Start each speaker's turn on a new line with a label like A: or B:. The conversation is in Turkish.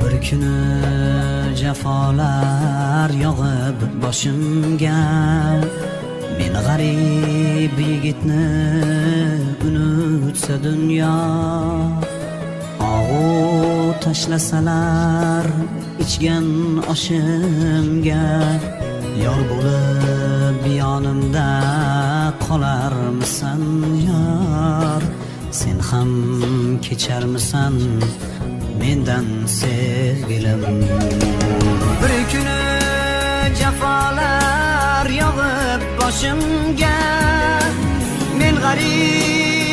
A: kuni jafolar yog'ib boshimga men g'arib yigitni unutsa dunyo og'u tashlasalar ichgan oshimga yor bo'lib yonimda qolarmisan yor sen ham kecharmisan mendan sevgilim. Bir jafolar yog'ib boshimga men g'arib